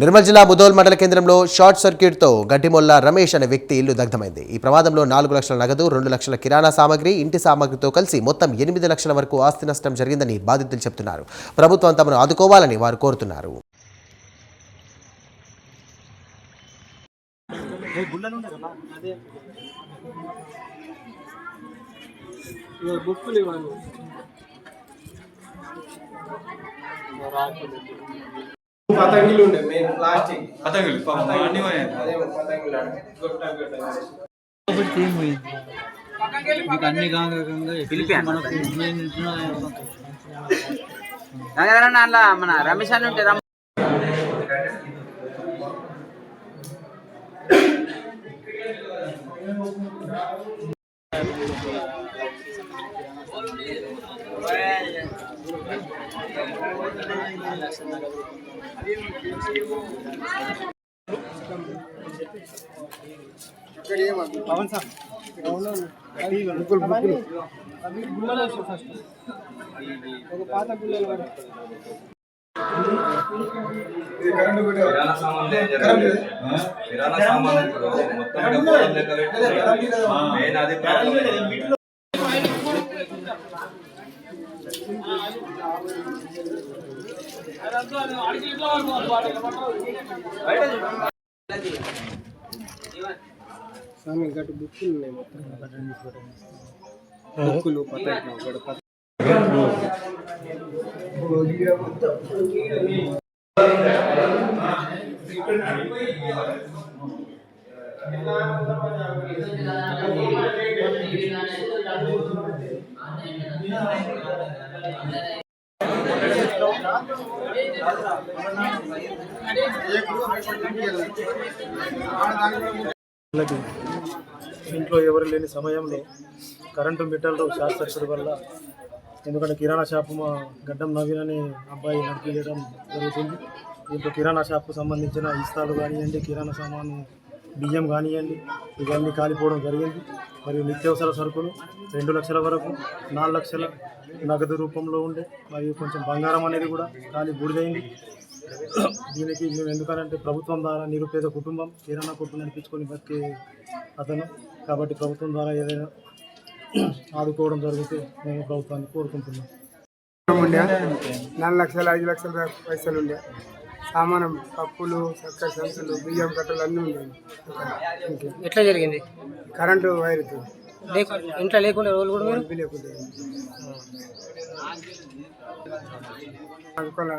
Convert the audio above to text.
నిర్మల్ జిల్లా ముదోల్ మండల కేంద్రంలో షార్ట్ సర్క్యూట్తో గడ్డిమొల్ల రమేష్ అనే వ్యక్తి ఇల్లు దగ్ధమైంది. ఈ ప్రమాదంలో నాలుగు లక్షల నగదు రెండు లక్షల కిరాణా సామాగ్రి ఇంటి సామాగ్రితో కలిసి మొత్తం ఎనిమిది లక్షల వరకు ఆస్తి నష్టం జరిగిందని బాధితులు చెబుతున్నారు ప్రభుత్వం తమను ఆదుకోవాలని వారు కోరుతున్నారు. పతంగిలు ఉండే మెయిన్ ప్లాస్టిక్ పతంగులు పతంగిలు. అన్ని అలా మన రమేష్ అని ఉంటే రమ్మ అవి గుళ్ళలో వేసారు ఫస్ట్ ఒక పాత గుళ్ళలు కూడా కిరాణా సామాన్లు ఏం జరగలేదు. ఆ? కిరాణా సామాన్లు ఇప్పుడు మొత్తం మెయిన్ అది. స్వామి గట్టు బుక్కులు ఉన్నాయి మొత్తం బుక్కులు పతంగులు ఇక్కడ ఇంట్లో ఎవరు లేని సమయంలో కరెంటు మిటర్లు షార్ట్ సర్క్యూట్ వల్ల ఎందుకంటే కిరాణా షాపు మా గడ్డం నవీన్ అనే అబ్బాయి నడిపించడం జరుగుతుంది. దీంట్లో కిరాణా షాప్కు సంబంధించిన ఇస్తాలు కానివ్వండి కిరాణా సామాను బియ్యం కానివ్వండి ఇవన్నీ కాలిపోవడం జరిగింది. మరియు నిత్యావసర సరుకులు రెండు లక్షల వరకు నాలుగు లక్షల నగదు రూపంలో ఉండే మరియు కొంచెం బంగారం అనేది కూడా కాలి బూడిదైంది దీనికి మేము ఎందుకనంటే ప్రభుత్వం ద్వారా నిరుపేద కుటుంబం కిరాణా కొట్టు నడిపించుకొని బతికే అతను. కాబట్టి ప్రభుత్వం ద్వారా ఏదైనా ఆదుకోవడం జరిగితే మేము ప్రభుత్వాన్ని కోరుకుంటున్నాం. నాలుగు లక్షలు ఐదు లక్షల పైసలు ఉండే. సామానం పప్పులు చక్కెర సంచులు బియ్యం కట్టలు అన్నీ ఉండేవి ఇంట్లో. ఎట్లా జరిగింది? కరెంటు లేకు ఇంట్లో లేకుండా రోజులు కూడా అనుకోలే.